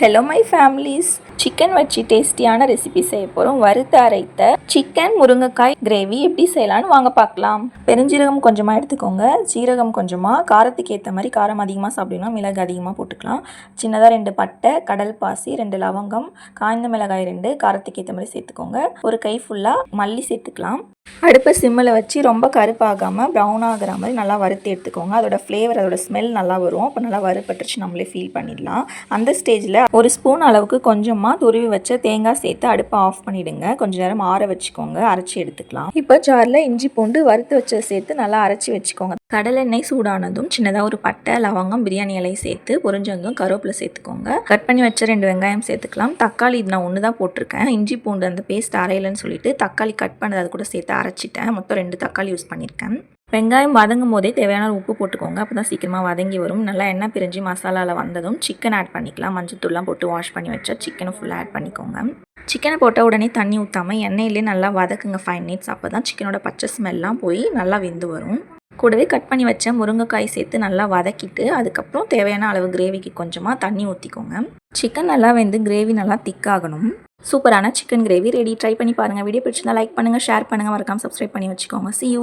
Hello my families chicken வச்சு டேஸ்டியான recipe செய்ய போகிறோம் வறுத்து அரைத்த சிக்கன் முருங்கைக்காய் கிரேவி எப்படி செய்யலாம்னு வாங்க பார்க்கலாம். பெருஞ்சீரகம் கொஞ்சமாக எடுத்துக்கோங்க. சீரகம் கொஞ்சமாக காரத்துக்கு ஏற்ற மாதிரி காரம் அதிகமாக சாப்பிடணும் மிளகு அதிகமாக போட்டுக்கலாம். சின்னதாக ரெண்டு பட்டை கடல் பாசி ரெண்டு லவங்கம் காய்ந்த மிளகாய் ரெண்டு காரத்துக்கு ஏற்ற மாதிரி சேர்த்துக்கோங்க. ஒரு கை ஃபுல்லாக மல்லி சேர்த்துக்கலாம். அடுப்பை சிம்மில் வச்சு ரொம்ப கருப்பாகாமல் ப்ரௌன் ஆகிற மாதிரி நல்லா வறுத்து எடுத்துக்கோங்க. அதோட ஃப்ளேவர் அதோட ஸ்மெல் நல்லா வரும். அப்போ நல்லா வறுப்பட்டுருச்சு நம்மளே ஃபீல் பண்ணிடலாம். அந்த ஸ்டேஜில் ஒரு ஸ்பூன் அளவுக்கு கொஞ்சமாக துருவி வச்ச தேங்காய் சேர்த்து அடுப்பை ஆஃப் பண்ணிவிடுங்க கொஞ்ச நேரம் ஆற வச்சுக்கோங்க. அரைச்சி எடுத்துக்கலாம். இப்போ ஜாரில் இஞ்சி பூண்டு வறுத்து வச்சதை சேர்த்து நல்லா அரைச்சி வச்சுக்கோங்க. கடலெண்ணெய் சூடானதும் சின்னதாக ஒரு பட்டை லவங்கம் பிரியாணி இலையை சேர்த்து பொரிஞ்சங்கம் கருவேப்பிலை சேர்த்துக்கோங்க. கட் பண்ணி வச்ச ரெண்டு வெங்காயம் சேர்த்துக்கலாம். தக்காளி இது நான் ஒன்று தான் போட்டிருக்கேன். இஞ்சி பூண்டு அந்த பேஸ்ட் அரையலைன்னு சொல்லிட்டு தக்காளி கட் பண்ணது அது கூட சேர்த்து அரைச்சிட்டேன். மொத்தம் ரெண்டு தக்காளி யூஸ் பண்ணியிருக்கேன் வெங்காயம் வதங்கும் போதே தேவையான உப்பு போட்டுக்கோங்க. அப்போ தான் சீக்கிரமாக வதங்கி வரும். நல்லா எண்ணெய் பிரிஞ்சு மசாலாவில் வந்ததும் சிக்கன் ஆட் பண்ணிக்கலாம். மஞ்சத்தூள்லாம் போட்டு வாஷ் பண்ணி வச்சா சிக்கனை ஃபுல்லாக ஆட் பண்ணிக்கோங்க. சிக்கனை போட்ட உடனே தண்ணி ஊற்றாமல் எண்ணெயிலே நல்லா வதக்குங்க. ஃபைவ் மினிட்ஸ் அப்போ தான் சிக்கனோட பச்சை ஸ்மெல்லாம் போய் நல்லா வெந்து வரும். கூடவே கட் பண்ணி வச்ச முருங்கைக்காய் சேர்த்து நல்லா வதக்கிட்டு அதுக்கப்புறம் தேவையான அளவு கிரேவிக்கு கொஞ்சமாக தண்ணி ஊற்றிக்கோங்க சிக்கன் நல்லா வெந்து கிரேவி நல்லா திக்காகணும் சூப்பரான சிக்கன் கிரேவி ரெடி ட்ரை பண்ணி பாருங்கள் வீடியோ பிடிச்சிருந்தா லைக் பண்ணுங்கள் ஷேர் பண்ணுங்கள் மறக்காமல் சப்ஸ்கிரைப் பண்ணி வச்சுக்கோங்க. C you